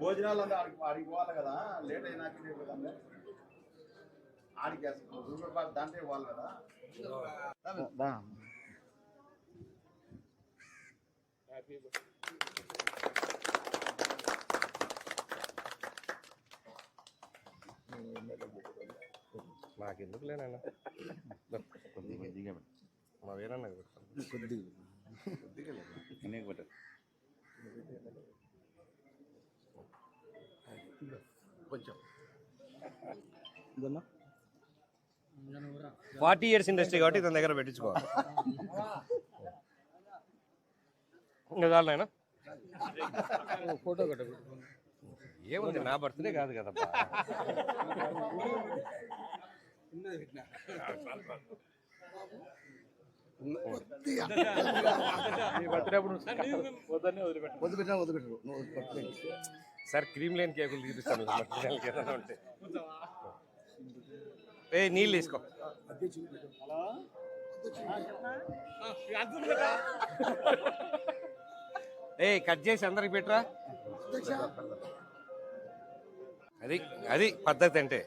భోజనాలు అంటే ఆడికి ఆడికి పోవాలి కదా లేట్ అయినాక కదా ఆడికి వేస్తాం రూపాయి బాగా దాంట్లో పోవాలి కదా. నాకెందుకు లేనన్నా మా వేరన్నా పెడతాను ఫార్టీ ఇయర్స్ ఇండస్ట్రీ కాబట్టి తన దగ్గర పెట్టించుకో. ఇంకా చాలు నాయనా? ఫోటో ఏముంది నా బర్త్డే కాదు వదిలిపెట్టు వదిలిపెట్టినా వదిలిపెట్టరు పట్టుకో. సార్ క్రీమ్ లేని కేకులు తీపిస్తాను. ఏదైనా ఉంటే ఏ నీళ్ళు తీసుకో. ఏ కట్ చేసి అందరికి పెట్టరా. అది అది పద్ధతి అంటే.